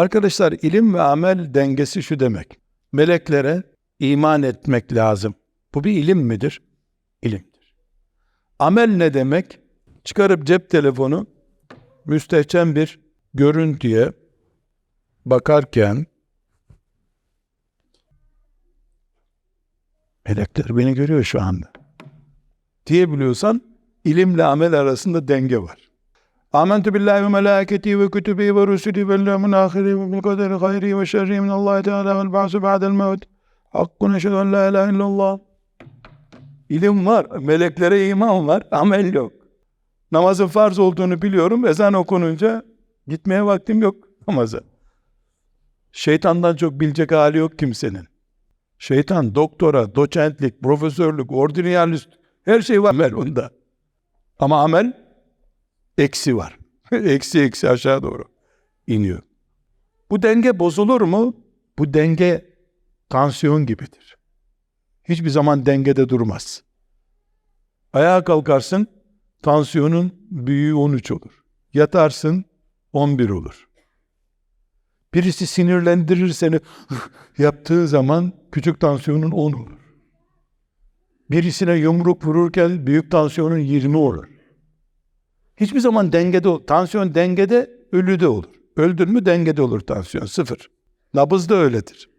Arkadaşlar ilim ve amel dengesi şu demek. Meleklere iman etmek lazım. Bu bir ilim midir? İlimdir. Amel ne demek? Çıkarıp cep telefonu müstehcen bir görüntüye bakarken melekler beni görüyor şu anda diyebiliyorsan ilimle amel arasında denge var. Amentu billahi ve melâketi ve kütübi ve rusulü ve lâmin ahiri ve bil kaderi hayri ve şerri min Allah Teala vel ba'su ba'del mevt. Hakkun eşhedü en la ilahe illallah. İlim var, meleklere iman var, amel yok. Namazın farz olduğunu biliyorum, ezan okununca gitmeye vaktim yok namaza. Şeytandan çok bilecek hali yok kimsenin. Şeytan doktora, doçentlik, profesörlük, ordinalist her şey var amel onda. Ama amel eksi var. eksi eksi aşağı doğru iniyor. Bu denge bozulur mu? Bu denge tansiyon gibidir. Hiçbir zaman dengede durmaz. Ayağa kalkarsın, tansiyonun büyüğü 13 olur. Yatarsın, 11 olur. Birisi sinirlendirir seni yaptığı zaman küçük tansiyonun 10 olur. Birisine yumruk vururken büyük tansiyonun 20 olur. Hiçbir zaman dengede olur. Tansiyon dengede, ölüde olur. Öldün mü dengede olur tansiyon. Sıfır. Nabız da öyledir.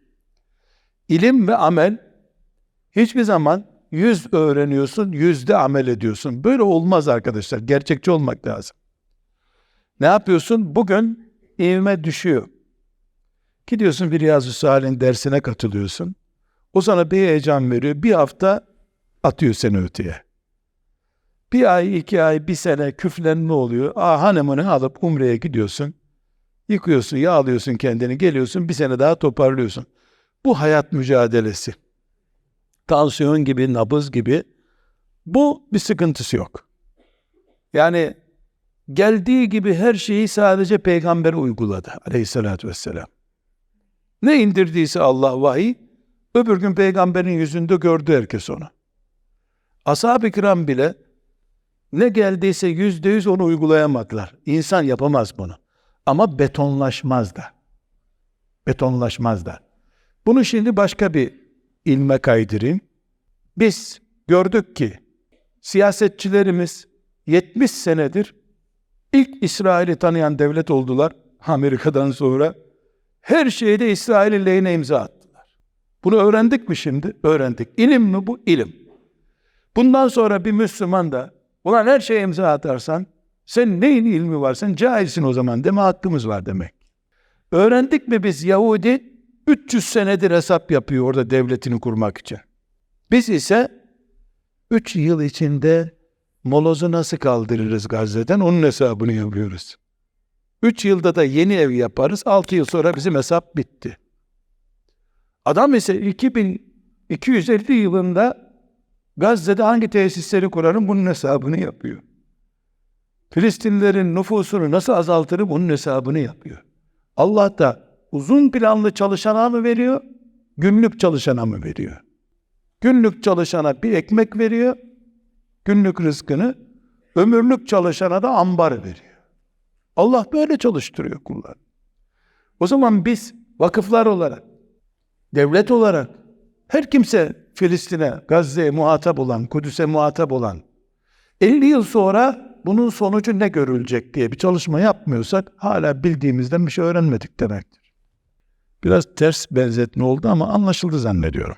İlim ve amel hiçbir zaman yüz öğreniyorsun, yüzde amel ediyorsun. Böyle olmaz arkadaşlar. Gerçekçi olmak lazım. Ne yapıyorsun? Bugün ivme düşüyor. Gidiyorsun bir Riyazu Salih'in dersine katılıyorsun. O sana bir heyecan veriyor. Bir hafta atıyor seni öteye. Bir ay, iki ay, bir sene küflenme oluyor. Aa, hanımını alıp umreye gidiyorsun. Yıkıyorsun, yağlıyorsun kendini, geliyorsun, bir sene daha toparlıyorsun. Bu hayat mücadelesi. Tansiyon gibi, nabız gibi. Bu bir sıkıntısı yok. Yani geldiği gibi her şeyi sadece peygamber uyguladı aleyhissalatü vesselam. Ne indirdiyse Allah vahiy, öbür gün peygamberin yüzünde gördü herkes onu. Ashab-ı kiram bile ne geldiyse yüzde yüz onu uygulayamadılar. İnsan yapamaz bunu. Ama betonlaşmaz da. Betonlaşmaz da. Bunu şimdi başka bir ilme kaydırayım. Biz gördük ki siyasetçilerimiz 70 senedir ilk İsrail'i tanıyan devlet oldular Amerika'dan sonra. Her şeyde İsrail'in lehine imza attılar. Bunu öğrendik mi şimdi? Öğrendik. İlim mi bu? İlim. Bundan sonra bir Müslüman da ulan her şeye imza atarsan sen neyin ilmi var? Sen cahilsin o zaman deme hakkımız var demek. Öğrendik mi biz Yahudi 300 senedir hesap yapıyor orada devletini kurmak için. Biz ise 3 yıl içinde molozu nasıl kaldırırız Gazze'den onun hesabını yapıyoruz. 3 yılda da yeni ev yaparız. 6 yıl sonra bizim hesap bitti. Adam ise 2250 yılında Gazze'de hangi tesisleri kurarım bunun hesabını yapıyor. Filistinlilerin nüfusunu nasıl azaltırım bunun hesabını yapıyor. Allah da uzun planlı çalışana mı veriyor, günlük çalışana mı veriyor? Günlük çalışana bir ekmek veriyor, günlük rızkını, ömürlük çalışana da ambar veriyor. Allah böyle çalıştırıyor kullar. O zaman biz vakıflar olarak, devlet olarak, her kimse Filistin'e, Gazze'ye muhatap olan, Kudüs'e muhatap olan, 50 yıl sonra bunun sonucu ne görülecek diye bir çalışma yapmıyorsak hala bildiğimizden bir şey öğrenmedik demektir. Biraz ters benzetme oldu ama anlaşıldı zannediyorum.